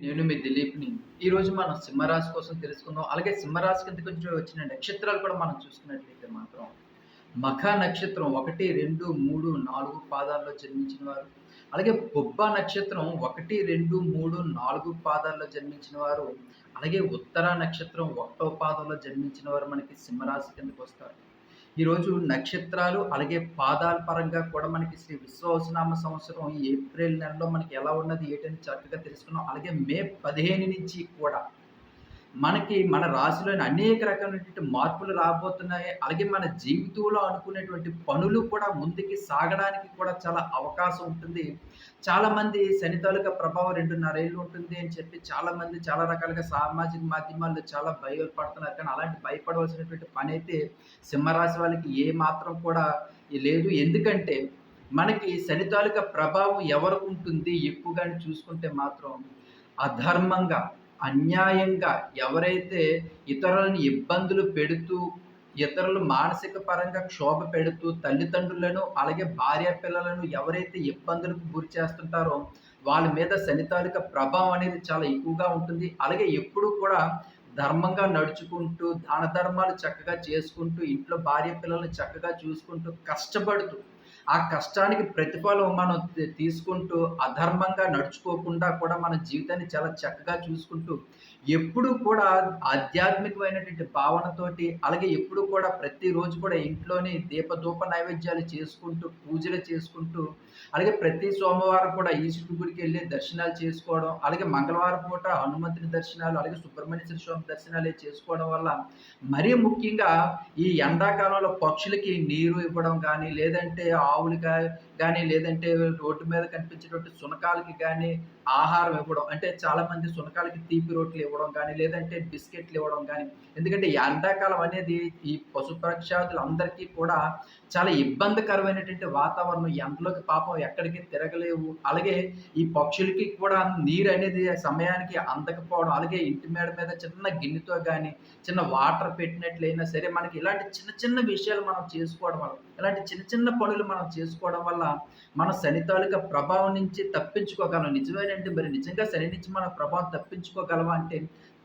నేను మీ దిలీప్‌ని. ఈరోజు మనం సింహరాశి కోసం తెలుసుకుందాం. అలాగే సింహరాశి కింద కొంచెం వచ్చిన నక్షత్రాలు కూడా మనం చూసుకున్నట్లయితే మాత్రం మఖ నక్షత్రం 1, 2, 3, 4 పాదాల్లో జన్మించిన వారు. అలాగే బొబ్బ నక్షత్రం 1, 2, 3, 4 పాదాల్లో జన్మించిన వారు. అలాగే ఉత్తర నక్షత్రం ఒకటో పాదంలో జన్మించిన వారు మనకి సింహరాశి కిందకొస్తారు. ఈరోజు నక్షత్రాలు అలాగే పాదాల పరంగా కూడా మనకి శ్రీ విశ్వవసనామ సంవత్సరం ఏప్రిల్ నెలలో మనకి ఎలా ఉన్నది ఏంటని చక్కగా తెలుసుకున్నాం. అలాగే మే 15 నుంచి కూడా మనకి మన రాశిలోని అనేక రకమైనటువంటి మార్పులు రాబోతున్నాయి. అలాగే మన జీవితంలో అనుకునేటువంటి పనులు కూడా ముందుకి సాగడానికి కూడా చాలా అవకాశం ఉంటుంది. చాలామంది శని తాలూకా ప్రభావం 2.5 ఏళ్ళు ఉంటుంది అని చెప్పి చాలామంది చాలా రకాలుగా సామాజిక మాధ్యమాల్లో చాలా భయపడుతున్నారు. కానీ అలాంటి భయపడవలసినటువంటి పనైతే సింహరాశి వాళ్ళకి ఏ మాత్రం కూడా లేదు. ఎందుకంటే మనకి శని తాలూకా ప్రభావం ఎవరికి ఉంటుంది ఎక్కువగా చూసుకుంటే మాత్రం అధర్మంగా, అన్యాయంగా ఎవరైతే ఇతరులను ఇబ్బందులు పెడుతూ, ఇతరులు మానసిక పరంగా క్షోభ పెడుతూ, తల్లిదండ్రులను అలాగే భార్య పిల్లలను ఎవరైతే ఇబ్బందులకు గురి చేస్తుంటారో వాళ్ళ మీద శని ప్రభావం అనేది చాలా ఎక్కువగా ఉంటుంది. అలాగే ఎప్పుడూ కూడా ధర్మంగా నడుచుకుంటూ, దాన ధర్మాలు చక్కగా చేసుకుంటూ, ఇంట్లో భార్య పిల్లల్ని చక్కగా చూసుకుంటూ, కష్టపడుతూ ఆ కష్టానికి ప్రతిఫలం మనం తీసుకుంటూ, అధర్మంగా నడుచుకోకుండా కూడా మన జీవితాన్ని చాలా చక్కగా చూసుకుంటూ, ఎప్పుడూ కూడా ఆధ్యాత్మికమైనటువంటి భావనతోటి, అలాగే ఎప్పుడూ కూడా ప్రతిరోజు కూడా ఇంట్లోనే దీపధూప నైవేద్యాలు చేసుకుంటూ, పూజలు చేసుకుంటూ, అలాగే ప్రతి సోమవారం కూడా ఈశ్వరుడి గుడికెళ్ళి దర్శనాలు చేసుకోవడం, అలాగే మంగళవారం పూట హనుమంతుని దర్శనాలు, అలాగే సుబ్రహ్మణ్యేశ్వర స్వామి దర్శనాలు చేసుకోవడం వల్ల మరీ ముఖ్యంగా ఈ ఎండాకాలంలో పక్షులకి నీరు ఇవ్వడం కానీ లేదంటే ఆవులకి కానీ లేదంటే రోడ్డు మీద కనిపించేటువంటి సునకాలకి కానీ ఆహారం ఇవ్వడం. అంటే చాలామంది సునకాలకి తీపి రొట్టెలు ఇవ్వడం కానీ లేదంటే బిస్కెట్లు ఇవ్వడం కానీ ఎందుకంటే ఎండాకాలం అనేది ఈ పశు ప్రక్షాలు అందరికీ కూడా చాలా ఇబ్బందికరమైనటువంటి వాతావరణం. ఎండలోకి పాప ఎక్కడికి తిరగలేవు. అలాగే ఈ పక్షులకి కూడా నీరు అనేది సమయానికి అందకపోవడం, అలాగే ఇంటి మేడ మీద చిన్న గిన్నెతో కానీ చిన్న వాటర్ పెట్టినట్లయినా సరే మనకి ఇలాంటి చిన్న చిన్న విషయాలు మనం చేసుకోవడం వల్ల, ఇలాంటి చిన్న చిన్న పనులు మనం చేసుకోవడం వల్ల మన శని తాలూకా ప్రభావం నుంచి తప్పించుకోగలం. నిజమేనండి మరి నిజంగా శని నుంచి మన ప్రభావం తప్పించుకోగలవా అంటే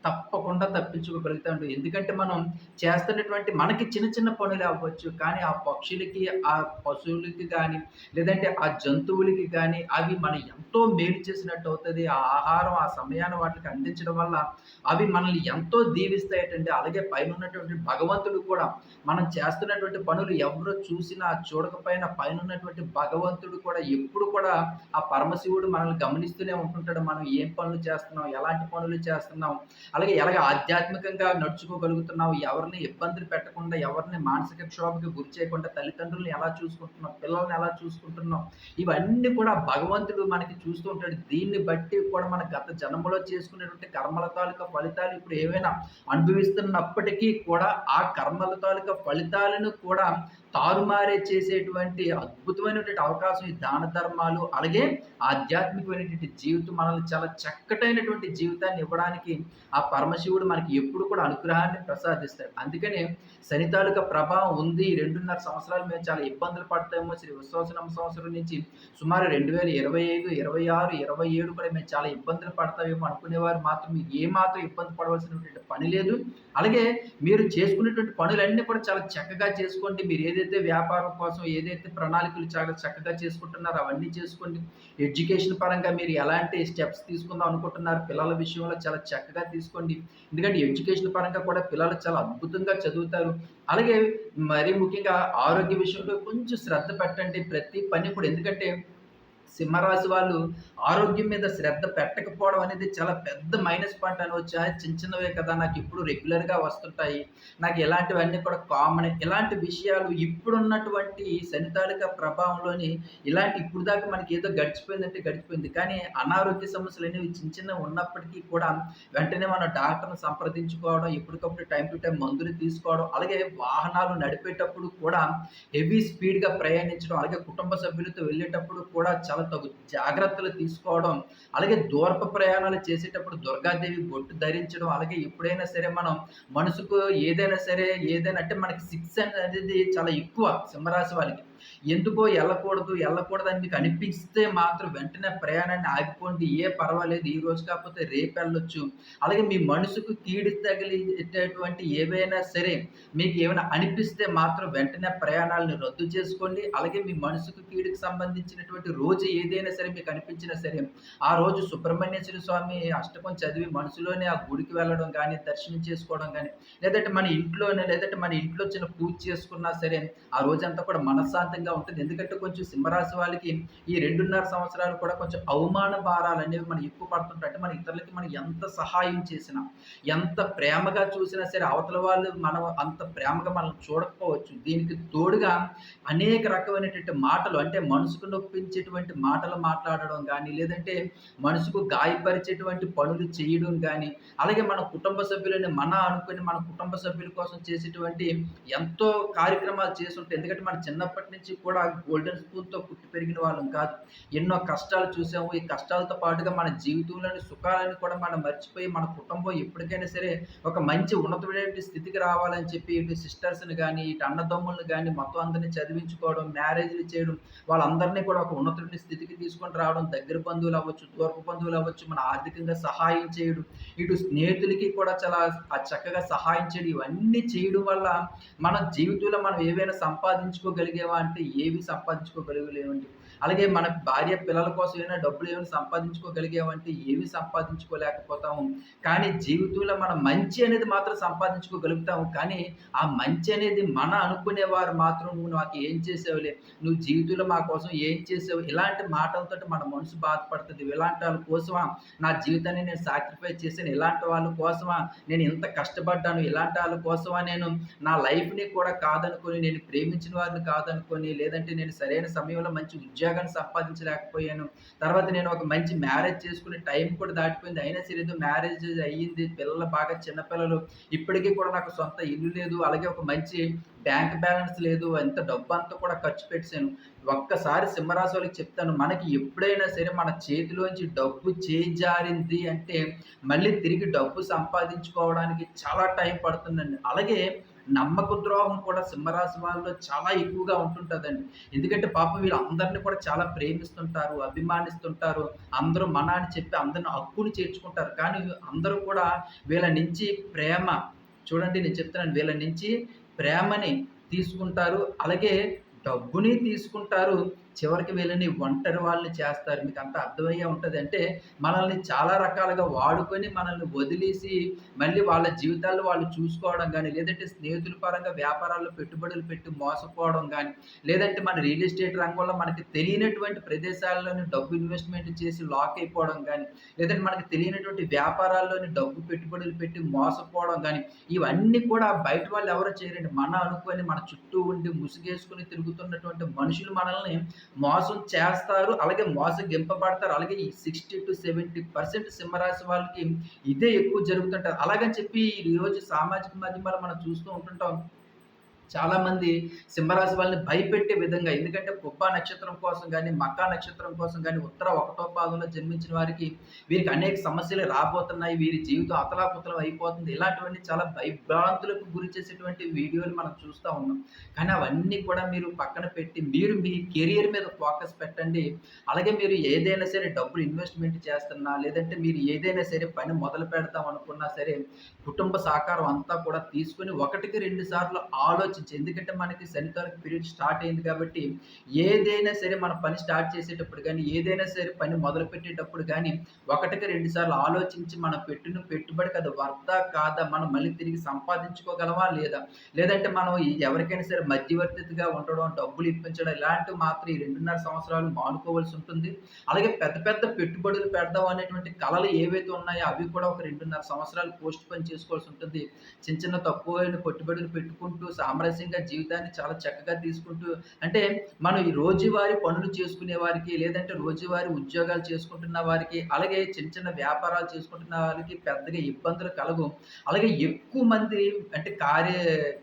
తప్పకుండా తప్పించుకోగలుగుతాడు ఎందుకంటే మనం చేస్తున్నటువంటి మనకి చిన్న చిన్న పనులు అవ్వచ్చు. కానీ ఆ పక్షులకి, ఆ పశువులకి కానీ లేదంటే ఆ జంతువులకి కానీ అవి మనం ఎంతో మేలు చేసినట్టు అవుతుంది ఆ ఆహారం ఆ సమయాన్ని వాటికి అందించడం వల్ల అవి మనల్ని ఎంతో దీవిస్తాయటండి. అలాగే పైనున్నటువంటి భగవంతుడు కూడా మనం చేస్తున్నటువంటి పనులు ఎవరు చూసినా, చూడకపోయినా పైనున్నటువంటి భగవంతుడు కూడా ఎప్పుడు కూడా ఆ పరమశివుడు మనల్ని గమనిస్తూనే ఉంటుంటాడు. మనం ఏం పనులు చేస్తున్నాం, ఎలాంటి పనులు చేస్తున్నాం, అలాగే ఎలాగ ఆధ్యాత్మికంగా నడుచుకోగలుగుతున్నావు, ఎవరిని ఇబ్బందులు పెట్టకుండా, ఎవరిని మానసిక క్షోభకి గురి చేయకుండా, తల్లిదండ్రులను ఎలా చూసుకుంటున్నావు, పిల్లల్ని ఎలా చూసుకుంటున్నావు, ఇవన్నీ కూడా భగవంతుడు మనకి చూస్తూ ఉంటాడు. దీన్ని బట్టి కూడా మన గత జన్మలో చేసుకునేటువంటి కర్మల తాలూకా ఫలితాలు ఇప్పుడు ఏవైనా అనుభవిస్తున్నప్పటికీ కూడా ఆ కర్మల తాలూకా ఫలితాలను కూడా తారుమారే చేసేటువంటి అద్భుతమైనటువంటి అవకాశం ఈ దాన ధర్మాలు, అలాగే ఆధ్యాత్మికమైనటువంటి జీవితం మనల్ని చాలా చక్కటైనటువంటి జీవితాన్ని ఇవ్వడానికి ఆ పరమశివుడు మనకి ఎప్పుడు కూడా అనుగ్రహాన్ని ప్రసాదిస్తాడు. అందుకనే శని తాలూకా ప్రభావం ఉంది. 2.5 సంవత్సరాలు మేము చాలా ఇబ్బందులు పడతామో శ్రీ విశ్వవసునామ సంవత్సరం నుంచి సుమారు 2025, 26, 27 కూడా మేము చాలా ఇబ్బందులు పడతామేమో అనుకునేవారు మాత్రం మీకు ఏమాత్రం ఇబ్బంది పడవలసినటువంటి పని లేదు. అలాగే మీరు చేసుకునేటువంటి పనులన్నీ కూడా చాలా చక్కగా చేసుకోండి. మీరు ఏదైతే వ్యాపారం కోసం ఏదైతే ప్రణాళికలు చాలా చక్కగా చేసుకుంటున్నారో అవన్నీ చేసుకోండి. ఎడ్యుకేషన్ పరంగా మీరు ఎలాంటి స్టెప్స్ తీసుకుందాం అనుకుంటున్నారు, పిల్లల విషయంలో చాలా చక్కగా తీసుకోండి. ఎందుకంటే ఎడ్యుకేషన్ పరంగా కూడా పిల్లలు చాలా అద్భుతంగా చదువుతారు. అలాగే మరీ ముఖ్యంగా ఆరోగ్య విషయంలో కొంచెం శ్రద్ధ పెట్టండి. ప్రతి పని కూడా ఎందుకంటే సింహరాశి వాళ్ళు ఆరోగ్యం మీద శ్రద్ధ పెట్టకపోవడం అనేది చాలా పెద్ద మైనస్ పాయింట్ అనవచ్చు. చిన్న చిన్నవే కదా! నాకు ఇప్పుడు రెగ్యులర్‌గా వస్తుంటాయి. నాకు ఇలాంటివన్నీ కూడా కామన్ ఇలాంటి విషయాలు ఇప్పుడున్నటువంటి శని ప్రభావంలోని ఇలాంటి ఇప్పుడు దాకా ఏదో గడిచిపోయిందంటే గడిచిపోయింది. కానీ అనారోగ్య సమస్యలు అనేవి చిన్న చిన్న ఉన్నప్పటికీ కూడా వెంటనే మనం డాక్టర్‌ని సంప్రదించుకోవడం, ఎప్పటికప్పుడు టైం టు టైం మందులు తీసుకోవడం, అలాగే వాహనాలు నడిపేటప్పుడు కూడా హెవీ స్పీడ్‌గా ప్రయాణించడం, అలాగే కుటుంబ సభ్యులతో వెళ్ళేటప్పుడు కూడా చాలా తగు జాగ్రత్తలు తీసుకోవడం, అలాగే దూరపు ప్రయాణాలు చేసేటప్పుడు దుర్గాదేవి బొట్టు ధరించడం, అలాగే ఎప్పుడైనా సరే మనం మనసుకు ఏదైనా సరే ఏదైనా అంటే మనకి సిక్స్ అనేది చాలా ఎక్కువ సింహరాశి వాళ్ళకి. ఎందుకో వెళ్ళకూడదు వెళ్ళకూడదు అని మీకు అనిపిస్తే మాత్రం వెంటనే ప్రయాణాన్ని ఆగిపోండి. ఏ పర్వాలేదు ఈ రోజు కాకపోతే రేపు వెళ్ళొచ్చు. అలాగే మీ మనసుకు కీడి తగిలిటటువంటి ఏవైనా సరే మీకు ఏమైనా అనిపిస్తే మాత్రం వెంటనే ప్రయాణాలను రద్దు చేసుకోండి. అలాగే మీ మనసుకు కీడుకు సంబంధించినటువంటి రోజు ఏదైనా సరే మీకు అనిపించినా సరే ఆ రోజు సుబ్రహ్మణ్యేశ్వర స్వామి అష్టకం చదివి మనసులోనే ఆ గుడికి వెళ్ళడం కానీ దర్శనం చేసుకోవడం కానీ లేదంటే మన ఇంట్లోనే లేదంటే మన ఇంట్లో చిన్న పూజ చేసుకున్నా సరే ఆ రోజంతా కూడా మనశ్శాంతంగా ఉంటుంది. ఎందుకంటే కొంచెం సింహరాశి వాళ్ళకి ఈ రెండున్నర సంవత్సరాలు కూడా కొంచెం అవమాన భారాలు అనేవి మనం ఎక్కువ పడుతుంటాయి. అంటే మన ఇతరులకి మనం ఎంత సహాయం చేసినా ఎంత ప్రేమగా చూసినా సరే అవతల వాళ్ళు మనం అంత ప్రేమగా మనం చూడకపోవచ్చు. దీనికి తోడుగా అనేక రకమైనటువంటి మాటలు అంటే మనసుకు నొప్పించేటువంటి మాటలు మాట్లాడడం కానీ లేదంటే మనసుకు గాయపరిచేటువంటి పనులు చేయడం కానీ అలాగే మన కుటుంబ సభ్యులని మన అనుకుని మన కుటుంబ సభ్యుల కోసం చేసేటువంటి ఎంతో కార్యక్రమాలు చేస్తుంటాయి ఎందుకంటే మన చిన్నప్పటి నుంచి కూడా గోల్డెన్ స్పూన్తో పుట్టి పెరిగిన వాళ్ళం కాదు. ఎన్నో కష్టాలు చూసాము. ఈ కష్టాలతో పాటుగా మన జీవితంలోని సుఖాలను కూడా మనం మర్చిపోయి మన కుటుంబం ఎప్పటికైనా సరే ఒక మంచి ఉన్నతమైన స్థితికి రావాలని చెప్పి ఇటు సిస్టర్స్ని కానీ ఇటు అన్నదమ్ములను కానీ మొత్తం అందరినీ చదివించుకోవడం మ్యారేజ్లు చేయడం వాళ్ళందరినీ కూడా ఒక ఉన్నతమైన స్థితికి తీసుకొని రావడం దగ్గర బంధువులు అవ్వచ్చు దూరపు బంధువులు అవ్వచ్చు మన ఆర్థికంగా సహాయం చేయడం ఇటు స్నేహితులకి కూడా చాలా చక్కగా సహాయం చేయడం ఇవన్నీ చేయడం వల్ల మన జీవితంలో మనం ఏవైనా సంపాదించుకోగలిగేవా అంటే ఏవి సంపాదించుకోగలిగలేవండి అలాగే మన భార్య పిల్లల కోసం ఏమైనా డబ్బులు ఏమైనా సంపాదించుకోగలిగామంటే ఏమి సంపాదించుకోలేకపోతాము. కానీ జీవితంలో మనం మంచి అనేది మాత్రం సంపాదించుకోగలుగుతాము. కానీ ఆ మంచి అనేది మన అనుకునేవారు మాత్రం నువ్వు నాకు ఏం చేసావులే నువ్వు జీవితంలో మా కోసం ఏం చేసావు ఇలాంటి మాటలతో మన మనసు బాధపడుతుంది. ఇలాంటి వాళ్ళ కోసమా నా జీవితాన్ని నేను సాక్రిఫైస్ చేశాను? ఇలాంటి వాళ్ళ కోసమా నేను ఇంత కష్టపడ్డాను? ఇలాంటి వాళ్ళ కోసమా నేను నా లైఫ్ని కూడా కాదనుకొని నేను ప్రేమించిన వారిని కాదనుకొని లేదంటే నేను సరైన సమయంలో మంచి ఉద్యోగం ఉద్యోగాన్ని సంపాదించలేకపోయాను. తర్వాత నేను ఒక మంచి మ్యారేజ్ చేసుకునే టైం కూడా దాటిపోయింది. అయినా సరే మ్యారేజ్ అయ్యింది. పిల్లలు బాగా చిన్నపిల్లలు. ఇప్పటికీ కూడా నాకు సొంత ఇల్లు లేదు. అలాగే ఒక మంచి బ్యాంక్ బ్యాలెన్స్ లేదు. ఎంత డబ్బు అంతా కూడా ఖర్చు పెట్టాను ఒక్కసారి సింహరాశి వాళ్ళకి చెప్తాను. మనకి ఎప్పుడైనా సరే మన చేతిలోంచి డబ్బు చేజారింది అంటే మళ్ళీ తిరిగి డబ్బు సంపాదించుకోవడానికి చాలా టైం పడుతుందండి. అలాగే నమ్మక ద్రోహం కూడా సింహరాశి వాళ్ళలో చాలా ఎక్కువగా ఉంటుంటుందండి. ఎందుకంటే పాపం వీళ్ళందరినీ కూడా చాలా ప్రేమిస్తుంటారు అభిమానిస్తుంటారు. అందరూ మన అని చెప్పి అందరిని హక్కుని చేర్చుకుంటారు. కానీ అందరూ కూడా వీళ్ళ నుంచి ప్రేమ చూడండి నేను చెప్తున్నాను వీళ్ళ నుంచి ప్రేమని తీసుకుంటారు. అలాగే డబ్బుని తీసుకుంటారు. చివరికి వీళ్ళని ఒంటరి వాళ్ళని చేస్తారు. మీకు అంత అర్థమయ్యే ఉంటుంది అంటే మనల్ని చాలా రకాలుగా వాడుకొని మనల్ని వదిలేసి మళ్ళీ వాళ్ళ జీవితాల్లో వాళ్ళు చూసుకోవడం కానీ లేదంటే స్నేహితుల పరంగా వ్యాపారాల్లో పెట్టుబడులు పెట్టి మోసపోవడం కానీ లేదంటే మన రియల్ ఎస్టేట్ రంగంలో మనకి తెలియనటువంటి ప్రదేశాల్లోని డబ్బు ఇన్వెస్ట్మెంట్ చేసి లాక్ అయిపోవడం కానీ లేదంటే మనకి తెలియనటువంటి వ్యాపారాల్లోని డబ్బు పెట్టుబడులు పెట్టి మోసపోవడం కానీ ఇవన్నీ కూడా బయట వాళ్ళు ఎవరు చేయరండి. మన అనుకొని మన చుట్టూ ఉండి ముసుగేసుకుని తిరుగుతున్నటువంటి మనుషులు మనల్ని మోసం చేస్తారు అలాగే మోసం గింపబడతారు అలాగే ఈ సిక్స్టీ టు సెవెంటీ పర్సెంట్ సింహరాశి వాళ్ళకి ఇదే ఎక్కువ జరుగుతుంటారు అలాగని చెప్పి ఈరోజు సామాజిక మాధ్యమాలు మనం చూస్తూ ఉంటుంటాం. చాలామంది సింహరాశి వాళ్ళని భయపెట్టే విధంగా ఎందుకంటే కుప్ప నక్షత్రం కోసం కానీ మక్కా నక్షత్రం కోసం కానీ ఉత్తర ఒకటో పాదంలో జన్మించిన వారికి వీరికి అనేక సమస్యలు రాబోతున్నాయి వీరి జీవితం అతలాపుతలం అయిపోతుంది. ఇలాంటివన్నీ చాలా భయభ్రాంతులకు గురి చేసేటువంటి వీడియోలు మనం చూస్తూ ఉన్నాం. కానీ అవన్నీ కూడా మీరు పక్కన పెట్టి మీరు మీ కెరియర్ మీద ఫోకస్ పెట్టండి. అలాగే మీరు ఏదైనా సరే డబ్బులు ఇన్వెస్ట్మెంట్ చేస్తున్నా లేదంటే మీరు ఏదైనా సరే పని మొదలు పెడతాం అనుకున్నా సరే కుటుంబ సహకారం అంతా కూడా తీసుకుని ఒకటికి రెండు సార్లు ఆలోచించి ఆలోచించి. ఎందుకంటే మనకి శనితారక పీరియడ్ స్టార్ట్ అయింది కాబట్టి ఏదైనా సరే మన పని స్టార్ట్ చేసేటప్పుడు కానీ ఏదైనా సరే పని మొదలు పెట్టేటప్పుడు కానీ ఒకటికి రెండు సార్లు ఆలోచించి మన పెట్టిన పెట్టుబడికి అది వర్దా కాదా మనం మళ్ళీ తిరిగి సంపాదించుకోగలమా లేదా? లేదంటే మనం ఎవరికైనా సరే మధ్యవర్తిగా ఉండడం డబ్బులు ఇప్పించడం ఇలాంటివి మాత్రం ఈ రెండున్నర సంవత్సరాలు మానుకోవాల్సి ఉంటుంది. అలాగే పెద్ద పెద్ద పెట్టుబడులు పెడదాం అనేటువంటి కళలు ఏవైతే ఉన్నాయో అవి కూడా ఒక రెండున్నర సంవత్సరాలు పోస్ట్ పని చేసుకోవాల్సి ఉంటుంది. చిన్న చిన్న తక్కువ పెట్టుబడులు పెట్టుకుంటూ సామ్రాజ్య ఆలస్యంగా జీవితాన్ని చాలా చక్కగా తీసుకుంటూ అంటే మనం ఈ రోజువారీ పనులు చేసుకునే వారికి లేదంటే రోజువారీ ఉద్యోగాలు చేసుకుంటున్న వారికి అలాగే చిన్న చిన్న వ్యాపారాలు చేసుకుంటున్న వారికి పెద్దగా ఇబ్బందులు కలగవు. అలాగే ఎక్కువ మంది అంటే కార్య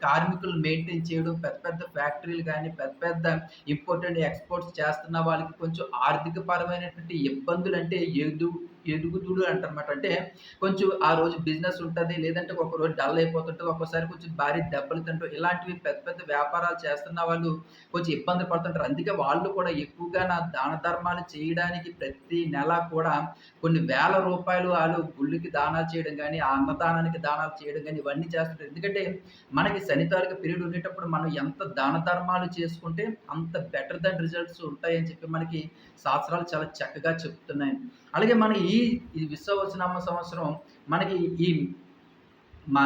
కార్మికులు మెయింటైన్ చేయడం పెద్ద పెద్ద ఫ్యాక్టరీలు కానీ పెద్ద పెద్ద ఇంపార్టెంట్ ఎక్స్పోర్ట్స్ చేస్తున్న వాళ్ళకి కొంచెం ఆర్థిక పరమైనటువంటి ఇబ్బందులు అంటే ఎదు ఎదుగుదుడు అంటారన్నమాట. అంటే కొంచెం ఆ రోజు బిజినెస్ ఉంటుంది లేదంటే ఒక రోజు డల్ అయిపోతుంటది. ఒక్కోసారి కొంచెం భారీ దెబ్బలు తింటారు ఇలాంటివి పెద్ద పెద్ద వ్యాపారాలు చేస్తున్న వాళ్ళు కొంచెం ఇబ్బంది పడుతుంటారు. అందుకే వాళ్ళు కూడా ఎక్కువగా నా దాన ధర్మాలు చేయడానికి ప్రతి నెల కూడా కొన్ని వేల రూపాయలు వాళ్ళు గుళ్ళకి దానాలు చేయడం కానీ ఆ అన్నదానానికి దానాలు చేయడం కానీ ఇవన్నీ చేస్తుంటారు. ఎందుకంటే మనకి శనితారిక పీరియడ్ ఉండేటప్పుడు మనం ఎంత దాన ధర్మాలు చేసుకుంటే అంత బెటర్ దెన్ రిజల్ట్స్ ఉంటాయని చెప్పి మనకి శాస్త్రాలు చాలా చక్కగా చెప్తున్నాయి. అలాగే మన ఈ ఈ విశ్వవచనామ సంవత్సరం మనకి ఈ మా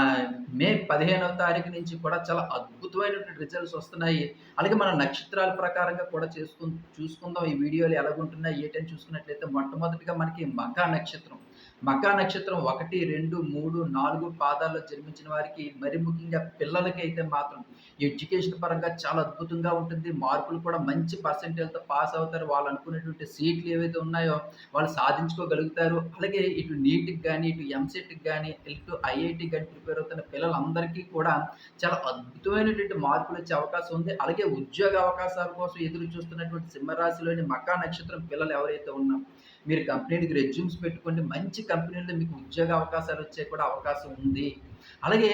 మే 15వ తారీఖు నుంచి కూడా చాలా అద్భుతమైనటువంటి రిజల్ట్స్ వస్తున్నాయి. అలాగే మన నక్షత్రాల ప్రకారంగా కూడా చేసుకుం చూసుకుందాం ఈ వీడియోలు ఎలాగుంటున్నాయి ఏంటని చూసుకున్నట్లయితే మొట్టమొదటిగా మనకి మకా నక్షత్రం. మకా నక్షత్రం 1, 2, 3, 4 పాదాల్లో జన్మించిన వారికి మరి ముఖ్యంగా పిల్లలకి అయితే మాత్రం ఎడ్యుకేషన్ పరంగా చాలా అద్భుతంగా ఉంటుంది. మార్కులు కూడా మంచి పర్సెంటేజ్‌తో పాస్ అవుతారు. వాళ్ళు అనుకునేటువంటి సీట్లు ఏవైతే ఉన్నాయో వాళ్ళు సాధించుకోగలుగుతారు. అలాగే ఇటు నీట్‌కి కానీ ఇటు ఎంసెట్‌కి కానీ ఇటు ఐఐటి కానీ ప్రిపేర్ అవుతున్న పిల్లలందరికీ కూడా చాలా అద్భుతమైనటువంటి మార్కులొచ్చే అవకాశం ఉంది. అలాగే ఉద్యోగ అవకాశాల కోసం ఎదురు చూస్తున్నటువంటి సింహరాశిలోని మకా నక్షత్రం పిల్లలు ఎవరైతే ఉన్నారో మీరు కంపెనీ‌లకి రెజ్యూమ్స్ పెట్టుకోండి. మంచి కంపెనీల్లో మీకు ఉద్యోగ అవకాశాలు వచ్చే కూడా అవకాశం ఉంది. అలాగే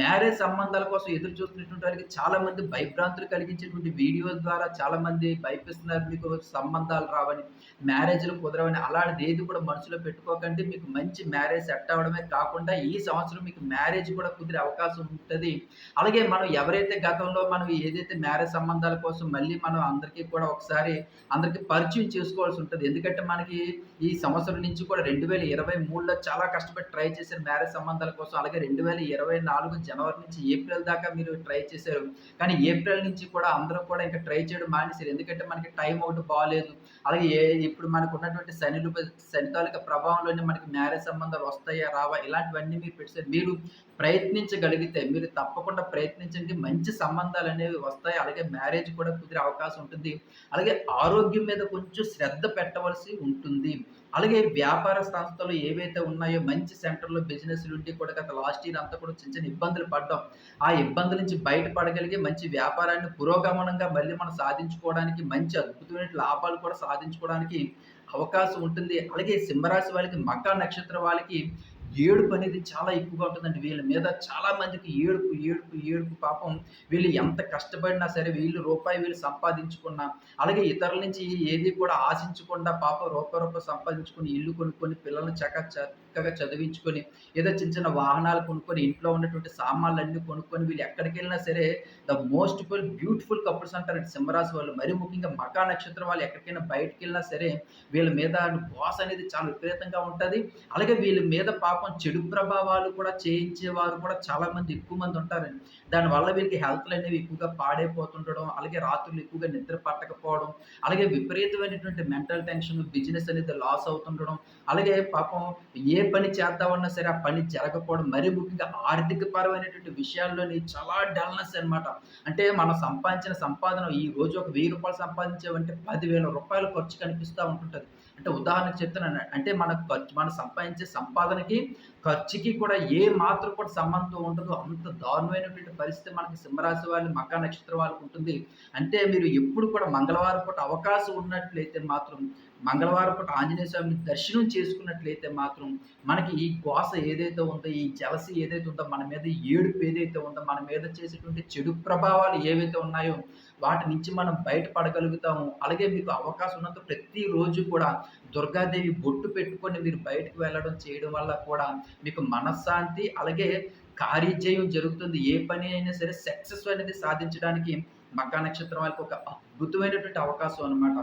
మ్యారేజ్ సంబంధాల కోసం ఎదురు చూస్తున్నటువంటి వారికి చాలామంది భయభ్రాంతులు కలిగించేటువంటి వీడియోల ద్వారా చాలా మంది భయపిస్తున్నారు. మీకు సంబంధాలు రావని, మ్యారేజ్‌లు కుదరవని అలాంటిది ఏది కూడా మనసులో పెట్టుకోకండి. మీకు మంచి మ్యారేజ్ సెట్ అవ్వడమే కాకుండా ఈ సంవత్సరం మీకు మ్యారేజ్ కూడా కుదిరే అవకాశం ఉంటుంది అలాగే మనం ఎవరైతే గతంలో మనం ఏదైతే మ్యారేజ్ సంబంధాల కోసం మళ్ళీ మనం అందరికీ కూడా ఒకసారి అందరికి పరిచయం చేసుకోవాల్సి ఉంటుంది ఎందుకంటే మనకి ఈ సంవత్సరం నుంచి కూడా 2023లో చాలా కష్టపడి ట్రై చేశారు మ్యారేజ్ సంబంధాల కోసం. అలాగే రెండు 2024 జనవరి నుంచి ఏప్రిల్ దాకా మీరు ట్రై చేశారు. కానీ ఏప్రిల్ నుంచి కూడా అందరూ కూడా ఇంకా ట్రై చేయడం మానేసారు. ఎందుకంటే మనకి టైం ఒకటి బాలేదు. అలాగే ఏ ఇప్పుడు మనకున్నటువంటి శనిలు శని ప్రభావంలోనే మనకి మ్యారేజ్ సంబంధాలు వస్తాయా? రావా? ఇలాంటివన్నీ మీరు పెట్టారు మీరు ప్రయత్నించగలిగితే మీరు తప్పకుండా ప్రయత్నించండి. మంచి సంబంధాలు అనేవి వస్తాయి. అలాగే మ్యారేజ్ కూడా కుదిరే అవకాశం ఉంటుంది. అలాగే ఆరోగ్యం మీద కొంచెం శ్రద్ధ పెట్టవలసి ఉంటుంది. అలాగే వ్యాపార సంస్థలు ఏవైతే ఉన్నాయో మంచి సెంటర్‌లో బిజినెస్‌లుండి కూడా గత లాస్ట్ ఇయర్ అంతా కూడా చిన్న చిన్న ఇబ్బందులు పడ్డాం. ఆ ఇబ్బందుల నుంచి బయటపడగలిగి మంచి వ్యాపారాన్ని పురోగమనంగా మళ్ళీ మనం సాధించుకోవడానికి మంచి అద్భుతమైన లాభాలు కూడా సాధించుకోవడానికి అవకాశం ఉంటుంది. అలాగే సింహరాశి వాళ్ళకి మకా నక్షత్రం వాళ్ళకి ఏడుపు అనేది చాలా ఎక్కువగా ఉంటుందండి. వీళ్ళ మీద చాలా మందికి ఏడుపు, ఏడుపు, ఏడుపు పాపం వీళ్ళు ఎంత కష్టపడినా సరే వీళ్ళు రూపాయి వీళ్ళు సంపాదించుకున్నా, అలాగే ఇతరుల నుంచి ఏది కూడా ఆశించకుండా పాపం రూపాయి, రూపాయి సంపాదించుకొని ఇల్లు కొనుక్కొని పిల్లల్ని చక్క చక్కగా చదివించుకొని, ఏదో చిన్న చిన్న వాహనాలు కొనుక్కొని, ఇంట్లో ఉన్నటువంటి సామాన్లన్నీ కొనుక్కొని వీళ్ళు ఎక్కడికెళ్ళినా సరే the most full beautiful couples అంటారు సింహరాశి వాళ్ళు. మరీ ముఖ్యంగా మకా నక్షత్రం వాళ్ళు ఎక్కడికైనా బయటికెళ్ళినా సరే వీళ్ళ మీద బాస్ అనేది చాలా విపరీతంగా ఉంటుంది అలాగే వీళ్ళ మీద పాపం చెడు ప్రభావాలు కూడా చేయించేవారు కూడా చాలామంది ఎక్కువ మంది ఉంటారండి. దానివల్ల హెల్త్లు అనేవి ఎక్కువగా పాడైపోతుండడం, అలాగే రాత్రులు ఎక్కువగా నిద్ర పట్టకపోవడం, అలాగే విపరీతమైనటువంటి మెంటల్ టెన్షన్, బిజినెస్ అనేది లాస్ అవుతుండడం, అలాగే పాపం ఏ పని చేద్దామన్నా సరే ఆ పని జరగకపోవడం, మరీ ముఖ్యంగా ఆర్థిక పరమైనటువంటి విషయాల్లోని చాలా డల్‌నెస్ అనమాట. అంటే మనం సంపాదించిన సంపాదన ఈ రోజు ఒక వెయ్యి రూపాయలు సంపాదించామంటే పదివేల రూపాయలు ఖర్చు కనిపిస్తూ ఉంటుంటుంది అంటే ఉదాహరణకు చెప్తున్నాను. అంటే మన ఖర్చు మనం సంపాదించే సంపాదనకి, ఖర్చుకి కూడా ఏ మాత్రం కూడా సంబంధం ఉండదు. అంత దారుణమైనటువంటి పరిస్థితి మనకి సింహరాశి వాళ్ళు, మకా నక్షత్రం వాళ్ళకి ఉంటుంది. అంటే మీరు ఎప్పుడు కూడా మంగళవారం పూట అవకాశం ఉన్నట్లయితే మాత్రం మంగళవారం పూట ఆంజనేయ స్వామిని దర్శనం చేసుకున్నట్లయితే మాత్రం మనకి ఈ కోస ఏదైతే ఉందో, ఈ జలసి ఏదైతే ఉందో, మన మీద ఏడుపు ఏదైతే ఉందో, మన మీద చేసేటువంటి చెడు ప్రభావాలు ఏవైతే ఉన్నాయో వాటి నుంచి మనం బయటపడగలుగుతాము. అలాగే మీకు అవకాశం ఉన్నంత ప్రతిరోజు కూడా దుర్గాదేవి బొట్టు పెట్టుకొని మీరు బయటకు వెళ్ళడం చేయడం వల్ల కూడా మీకు మనశ్శాంతి అలాగే కార్యజయం జరుగుతుంది. ఏ పని అయినా సరే సక్సెస్ అనేది సాధించడానికి మకా నక్షత్రం వాళ్ళకి ఒక అద్భుతమైనటువంటి అవకాశం అనమాట.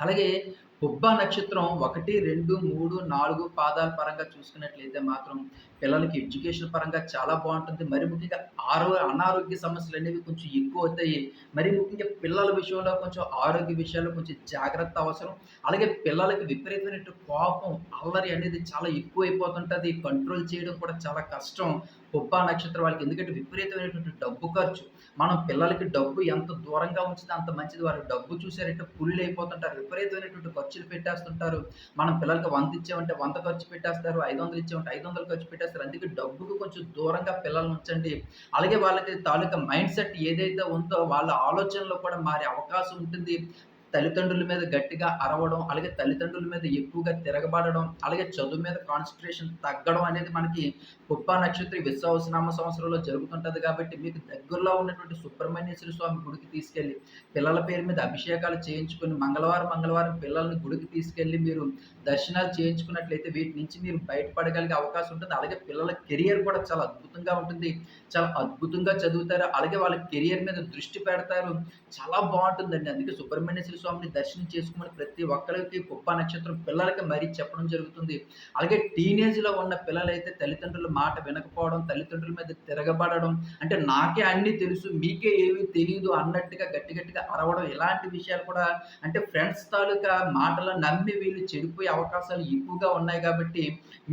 అలాగే పుబ్బ నక్షత్రం 1, 2, 3, 4 పాదాల పరంగా చూసుకున్నట్లయితే మాత్రం పిల్లలకి ఎడ్యుకేషన్ పరంగా చాలా బాగుంటుంది మరి ముఖ్యంగా ఆరో అనారోగ్య సమస్యలు అనేవి కొంచెం ఎక్కువ అవుతాయి మరి ముఖ్యంగా పిల్లల విషయంలో కొంచెం ఆరోగ్య విషయాల్లో కొంచెం జాగ్రత్త అవసరం. అలాగే పిల్లలకి విపరీతమైనటువంటి కోపం, అల్లరి అనేది చాలా ఎక్కువ అయిపోతుంటుంది కంట్రోల్ చేయడం కూడా చాలా కష్టం. పుబ్బ నక్షత్రం వాళ్ళకి. ఎందుకంటే విపరీతమైనటువంటి డబ్బు ఖర్చు. మనం పిల్లలకి డబ్బు ఎంత దూరంగా ఉంచితే అంత మంచిది. వాళ్ళు డబ్బు చూసారంటే పుల్లులైపోతుంటారు. విపరీతమైనటువంటి ఖర్చులు పెట్టేస్తుంటారు. మనం పిల్లలకి వంద ఇచ్చామంటే వంద ఖర్చు పెట్టేస్తారు. 500 ఇచ్చామంటే 500 ఖర్చు పెట్టేస్తారు. అందుకే డబ్బుకు కొంచెం దూరంగా పిల్లల్ని ఉంచండి. అలాగే వాళ్ళకి తాలూకా మైండ్ సెట్ ఏదైతే ఉందో వాళ్ళ ఆలోచనలో కూడా మారే అవకాశం ఉంటుంది. తల్లిదండ్రుల మీద గట్టిగా అరవడం, అలాగే తల్లిదండ్రుల మీద ఎక్కువగా తిరగబడడం, అలాగే చదువు మీద కాన్సన్ట్రేషన్ తగ్గడం అనేది మనకి కుప్ప నక్షత్ర విశ్వవసనామ సంవత్సరంలో జరుగుతుంటుంది కాబట్టి మీకు దగ్గరలో ఉన్నటువంటి సుబ్రహ్మణ్యేశ్వర స్వామి గుడికి తీసుకెళ్ళి, పిల్లల పేరు మీద అభిషేకాలు చేయించుకొని మంగళవారం, మంగళవారం పిల్లల్ని గుడికి తీసుకెళ్ళి మీరు దర్శనాలు చేయించుకున్నట్లయితే వీటి నుంచి మీరు బయటపడగలిగే అవకాశం ఉంటుంది. అలాగే పిల్లల కెరియర్ కూడా చాలా అద్భుతంగా ఉంటుంది. చాలా అద్భుతంగా చదువుతారు. అలాగే వాళ్ళ కెరియర్ మీద దృష్టి పెడతారు. చాలా బాగుంటుందండి అందుకే సుబ్రహ్మణ్యేశ్వర స్వామిని దర్శనం చేసుకోమని ప్రతి ఒక్కరికి కుప్ప నక్షత్రం పిల్లలకి మరీ చెప్పడం జరుగుతుంది. అలాగే టీనేజ్‌లో ఉన్న పిల్లలైతే తల్లిదండ్రుల మాట వినకపోవడం, తల్లిదండ్రుల మీద తిరగబడడం, అంటే నాకే అన్నీ తెలుసు, మీకే ఏమీ తెలియదు అన్నట్టుగా గట్టి గట్టిగా అరవడం ఇలాంటి విషయాలు కూడా అంటే ఫ్రెండ్స్ తాలూకా మాటలను నమ్మి వీళ్ళు చెడిపోయే అవకాశాలు ఎక్కువగా ఉన్నాయి కాబట్టి,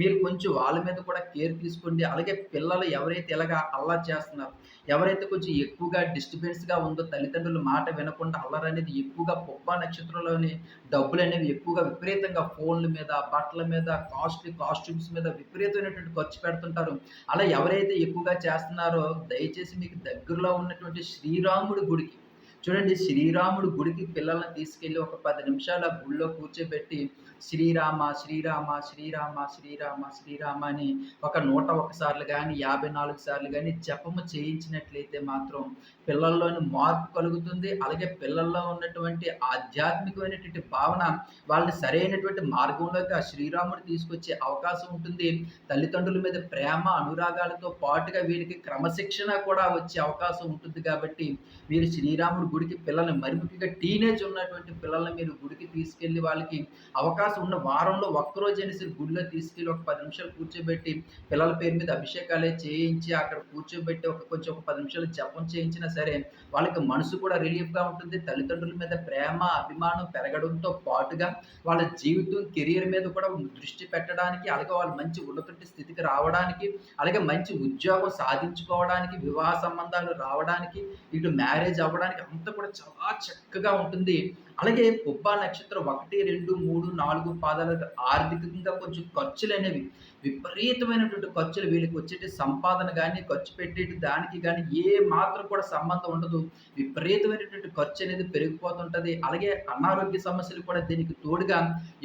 మీరు కొంచెం వాళ్ళ మీద కూడా కేర్ తీసుకోండి. అలాగే పిల్లలు ఎవరైతే ఇలాగా అల్లరి చేస్తున్నారో, ఎవరైతే కొంచెం ఎక్కువగా డిస్టర్బెన్స్‌గా ఉందో తల్లిదండ్రుల మాట వినకుండా అల్లరనేది ఎక్కువగా పుబ్బా నక్షత్రంలోని డబ్బులనేవి ఎక్కువగా విపరీతంగా ఫోన్‌ల మీద, బట్టల మీద, కాస్ట్‌లీ కాస్ట్యూమ్స్ మీద విపరీతమైనటువంటి ఖర్చు పెడుతుంటారు. అలా ఎవరైతే ఎక్కువగా చేస్తున్నారో దయచేసి మీకు దగ్గరలో ఉన్నటువంటి శ్రీరాముడి గుడికి చూడండి శ్రీరాముడు గుడికి పిల్లల్ని తీసుకెళ్ళి ఒక పది నిమిషాలు ఆ గుడిలో కూర్చోబెట్టి శ్రీరామ, శ్రీరామ, శ్రీరామ, శ్రీరామ, శ్రీరామ అని ఒక 101 సార్లు గాని, 54 సార్లు కానీ జపము చేయించినట్లయితే మాత్రం పిల్లల్లోని మార్పు కలుగుతుంది. అలాగే పిల్లల్లో ఉన్నటువంటి ఆధ్యాత్మికమైనటువంటి భావన వాళ్ళని సరైనటువంటి మార్గంలోకి ఆ శ్రీరాముడు తీసుకొచ్చే అవకాశం ఉంటుంది. తల్లిదండ్రుల మీద ప్రేమ, అనురాగాలతో పాటుగా వీరికి క్రమశిక్షణ కూడా వచ్చే అవకాశం ఉంటుంది కాబట్టి, మీరు శ్రీరాముడు గుడికి పిల్లల్ని మరి ముఖ్యంగా టీనేజ్ ఉన్నటువంటి పిల్లల్ని మీరు గుడికి తీసుకెళ్ళి వాళ్ళకి అవకాశం ఉన్న వారంలో ఒక్కరోజు అనేసి గుడిలో తీసుకెళ్ళి ఒక పది నిమిషాలు కూర్చోబెట్టి, పిల్లల పేరు మీద అభిషేకాలే చేయించి అక్కడ కూర్చోబెట్టి ఒక కొంచెం ఒక పది నిమిషాలు జపం చేయించినా సరే, వాళ్ళకి మనసు కూడా రిలీఫ్‌గా ఉంటుంది. తల్లిదండ్రుల మీద ప్రేమ, అభిమానం పెరగడంతో పాటుగా వాళ్ళ జీవితం, కెరియర్ మీద కూడా దృష్టి పెట్టడానికి, అలాగే వాళ్ళు మంచి ఉన్నతటి స్థితికి రావడానికి, అలాగే మంచి ఉద్యోగం సాధించుకోవడానికి, వివాహ సంబంధాలు రావడానికి, ఇటు మ్యారేజ్ అవ్వడానికి అంతా కూడా చాలా చక్కగా ఉంటుంది. అలాగే పుబ్బా నక్షత్రం 1, 2, 3, 4 పాదాలకు ఆర్థికంగా కొంచెం ఖర్చులనేవి. విపరీతమైనటువంటి ఖర్చులు వీళ్ళకి వచ్చేటి సంపాదన కానీ ఖర్చు పెట్టేటి దానికి కానీ ఏ మాత్రం కూడా సంబంధం ఉండదు. విపరీతమైనటువంటి ఖర్చు అనేది పెరిగిపోతుంటుంది అలాగే అనారోగ్య సమస్యలు కూడా దీనికి తోడుగా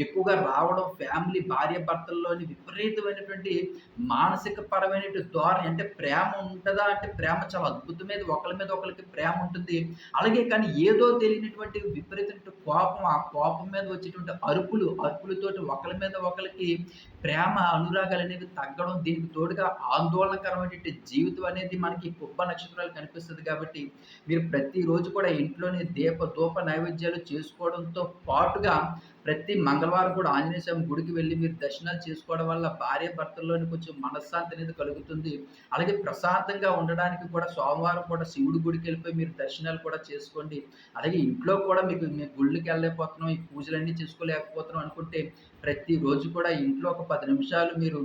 ఎక్కువగా రావడం, ఫ్యామిలీ భార్యాభర్తల్లోని విపరీతమైనటువంటి మానసిక పరమైనటువంటి ధోరణి అంటే ప్రేమ ఉంటుందా అంటే ప్రేమ చాలా అద్భుతమైనది. ఒకళ్ళ మీద ఒకరికి ప్రేమ ఉంటుంది. అలాగే కానీ ఏదో తెలియనటువంటి విపరీతమైన కోపం, ఆ కోపం మీద వచ్చేటువంటి అరుపులు, అరుపులతోటి ఒకళ్ళ మీద ఒకరికి ప్రేమ, అనురాగాలనేవి తగ్గడం, దీనికి తోడుగా ఆందోళనకరమైనటువంటి జీవితం అనేది మనకి పుబ్బ నక్షత్రాలు కనిపిస్తుంది కాబట్టి, మీరు ప్రతిరోజు కూడా ఇంట్లోనే దీప, దూప నైవేద్యాలు చేసుకోవడంతో పాటుగా ప్రతి మంగళవారం కూడా ఆంజనేయ స్వామి గుడికి వెళ్ళి మీరు దర్శనాలు చేసుకోవడం వల్ల భార్య భర్తల్లోని కొంచెం మనశ్శాంతి అనేది కలుగుతుంది. అలాగే ప్రశాంతంగా ఉండడానికి కూడా సోమవారం కూడా శివుడి గుడికి వెళ్ళిపోయి మీరు దర్శనాలు కూడా చేసుకోండి. అలాగే ఇంట్లో కూడా మీకు మేము గుళ్ళకెళ్ళలేకపోతున్నాం, ఈ పూజలన్నీ చేసుకోలేకపోతున్నాం అనుకుంటే, ప్రతిరోజు కూడా ఇంట్లో ఒక పది నిమిషాలు మీరు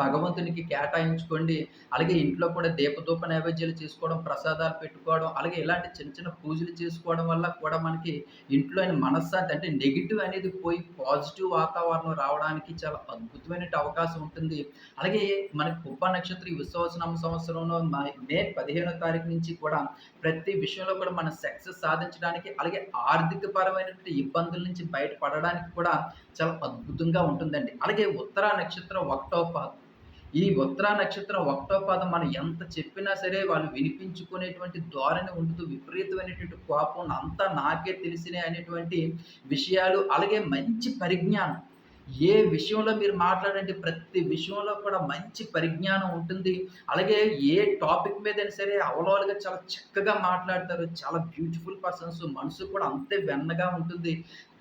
భగవంతునికి కేటాయించుకోండి. అలాగే ఇంట్లో కూడా దీపధూప నైవేద్యాలు చేసుకోవడం, ప్రసాదాలు పెట్టుకోవడం, అలాగే ఇలాంటి చిన్న చిన్న పూజలు చేసుకోవడం వల్ల కూడా మనకి ఇంట్లోని మనశ్శాంతి అంటే నెగిటివ్ అనేది పోయి పాజిటివ్ వాతావరణం రావడానికి చాలా అద్భుతమైన అవకాశం ఉంటుంది. అలాగే మనకి కుప్ప నక్షత్రం ఈ విశ్వావసనామ సంవత్సరంలో మే 15 తారీఖు నుంచి కూడా ప్రతి విషయంలో కూడా మనం సక్సెస్ సాధించడానికి, అలాగే ఆర్థిక పరమైనటువంటి ఇబ్బందుల నుంచి బయటపడడానికి కూడా చాలా అద్భుతంగా ఉంటుందండి. అలాగే ఉత్తర నక్షత్రం ఒకటో ఈ ఉత్తరా నక్షత్రం ఒకటో పాదం మనం ఎంత చెప్పినా సరే వాళ్ళు వినిపించుకునేటువంటి ధోరణి ఉండదు. విపరీతమైనటువంటి కోపం అంతా నాకే తెలిసినయి అనేటువంటి విషయాలు, అలాగే మంచి పరిజ్ఞానం. ఏ విషయంలో మీరు మాట్లాడండి ప్రతి విషయంలో కూడా మంచి పరిజ్ఞానం ఉంటుంది. అలాగే ఏ టాపిక్ మీదైనా సరే అవలీలగా చాలా చక్కగా మాట్లాడతారు. చాలా బ్యూటిఫుల్ పర్సన్స్ మనసు కూడా అంతే వెన్నగా ఉంటుంది.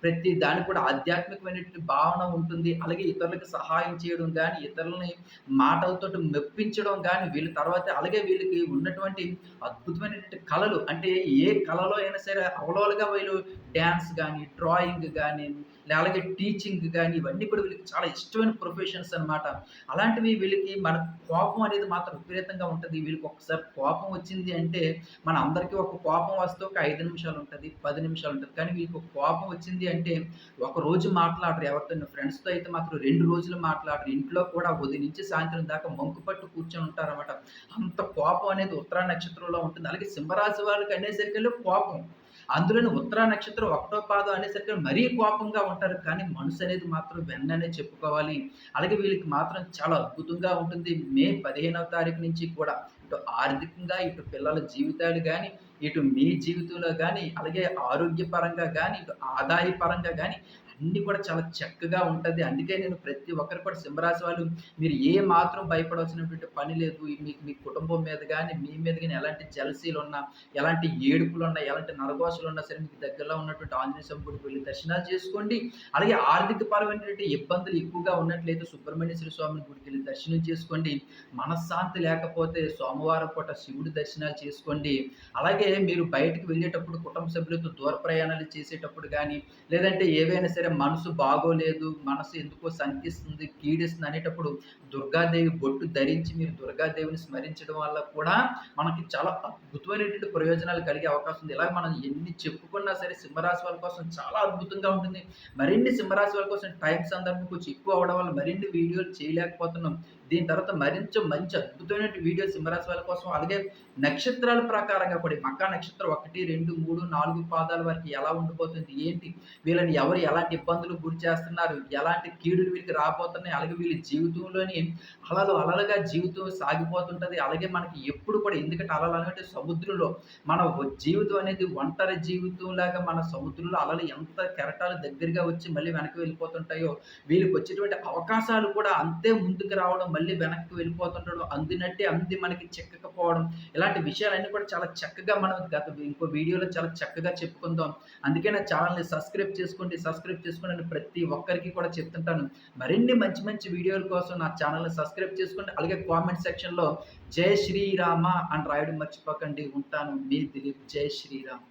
ప్రతి దానికి కూడా ఆధ్యాత్మికమైనటువంటి భావన ఉంటుంది. అలాగే ఇతరులకు సహాయం చేయడం కానీ ఇతరులని మాటలతో మెప్పించడం కానీ వీళ్ళ తర్వాత అలాగే వీళ్ళకి ఉన్నటువంటి అద్భుతమైనటువంటి కళలు అంటే ఏ కళలో అయినా సరే అవలీలగా వీళ్ళు డ్యాన్స్ కానీ డ్రాయింగ్ కానీ అలాగే టీచింగ్ కానీ ఇవన్నీ కూడా వీళ్ళకి చాలా ఇష్టమైన ప్రొఫెషన్స్ అనమాట అలాంటివి వీళ్ళకి మన కోపం అనేది మాత్రం విపరీతంగా ఉంటుంది వీళ్ళకి ఒకసారి కోపం వచ్చింది అంటే మన అందరికీ ఒక కోపం వస్తే ఒక ఐదు నిమిషాలు ఉంటుంది పది నిమిషాలు ఉంటుంది కానీ వీళ్ళకి ఒక కోపం వచ్చింది అంటే ఒక రోజు మాట్లాడరు ఎవరితో ఫ్రెండ్స్‌తో అయితే మాత్రం రెండు రోజులు మాట్లాడరు. ఇంట్లో కూడా ఉదయం నుంచి సాయంత్రం దాకా మంకు పట్టు కూర్చొని ఉంటారన్నమాట. అంత కోపం అనేది ఉత్తరా నక్షత్రంలో ఉంటుంది. అలాగే సింహరాశి వాళ్ళకి అనేసరికి కోపం. అందులోని ఉత్తరా నక్షత్రం ఒకటో పాదం అనేసరికి మరీ కోపంగా ఉంటారు. కానీ మనసు అనేది మాత్రం వెన్ననే చెప్పుకోవాలి. అలాగే వీళ్ళకి మాత్రం చాలా అద్భుతంగా ఉంటుంది. మే పదిహేనవ తారీఖు నుంచి కూడా ఇటు ఆర్థికంగా ఇటు పిల్లల జీవితాలు కానీ ఇటు మీ జీవితంలో కానీ అలాగే ఆరోగ్యపరంగా కానీ ఇటు ఆదాయ పరంగా కానీ అన్నీ కూడా చాలా చక్కగా ఉంటుంది. అందుకే నేను ప్రతి ఒక్కరు కూడా సింహరాశి వాళ్ళు మీరు ఏ మాత్రం భయపడవలసినటువంటి పని లేదు. మీకు మీ కుటుంబం మీద కానీ మీ మీద కానీ ఎలాంటి జలసీలు ఉన్నా ఎలాంటి ఏడుపులు ఉన్నా ఎలాంటి నరగోసలు ఉన్నా సరే మీకు దగ్గరలో ఉన్నటువంటి ఆంజనేయ స్వామి గుడికి వెళ్ళి దర్శనాలు చేసుకోండి. అలాగే ఆర్థిక పరమైనటువంటి ఇబ్బందులు ఎక్కువగా ఉన్నట్లయితే సుబ్రహ్మణ్యేశ్వర స్వామి గుడికి వెళ్ళి దర్శనం చేసుకోండి. మనశ్శాంతి లేకపోతే సోమవారం పూట శివుడి దర్శనాలు చేసుకోండి. అలాగే మీరు బయటకు వెళ్ళేటప్పుడు కుటుంబ సభ్యులతో దూర ప్రయాణాలు చేసేటప్పుడు కానీ లేదంటే ఏవైనా సరే మనసు బాగోలేదు మనసు ఎందుకో శంకిస్తుంది కీడిస్తుంది అనేటప్పుడు దుర్గాదేవి బొట్టు ధరించి మీరు దుర్గాదేవిని స్మరించడం వల్ల కూడా మనకి చాలా అద్భుతమైనటువంటి ప్రయోజనాలు కలిగే అవకాశం ఉంది. ఇలా మనం ఎన్ని చెప్పుకున్నా సరే సింహరాశి వాళ్ళ కోసం చాలా అద్భుతంగా ఉంటుంది. మరిన్ని సింహరాశి వాళ్ళ కోసం టైం సందర్భం కొంచెం ఎక్కువ అవడం వల్ల మరిన్ని వీడియోలు చేయలేకపోతున్నాం. దీని తర్వాత మరింత మంచి అద్భుతమైన వీడియో సింహరాశి వాళ్ళ కోసం అలాగే నక్షత్రాల ప్రకారంగా కూడా మక్కా నక్షత్రం ఒకటి రెండు మూడు నాలుగు పాదాల వరకు ఎలా ఉండిపోతుంది ఏంటి వీళ్ళని ఎవరు ఎలాంటి ఇబ్బందులు గురి చేస్తున్నారు ఎలాంటి కీడులు వీళ్ళకి రాబోతున్నాయి అలాగే వీళ్ళ జీవితంలోని అలలు అలలుగా జీవితం సాగిపోతుంటుంది అలాగే మనకి ఎప్పుడు కూడా ఎందుకంటే అలలు అంటే సముద్రంలో మన జీవితం అనేది ఒంటరి జీవితం లాగా మన సముద్రంలో అలలు ఎంత కెరటాలు దగ్గరగా వచ్చి మళ్ళీ వెనక్కి వెళ్ళిపోతుంటాయో వీళ్ళకి వచ్చేటువంటి అవకాశాలు కూడా అంతే ముందుకు రావడం మళ్ళీ వెనక్కి వెళ్ళిపోతుంటాడు. అందినట్టే అంది మనకి చెక్కకపోవడం. ఇలాంటి విషయాలన్నీ కూడా చాలా చక్కగా మనం గత ఇంకో వీడియోలో చాలా చక్కగా చెప్పుకుందాం. అందుకే నా ఛానల్ని సబ్స్క్రైబ్ చేసుకోండి సబ్స్క్రైబ్ చేసుకోండి ప్రతి ఒక్కరికి కూడా చెప్తుంటాను. మరిన్ని మంచి మంచి వీడియోల కోసం నా ఛానల్ని సబ్స్క్రైబ్ చేసుకోండి. అలాగే కామెంట్ సెక్షన్లో జై శ్రీరామ అని రాయడం మర్చిపోకండి. ఉంటాను. మీ దిలీప్. జై శ్రీరామ్.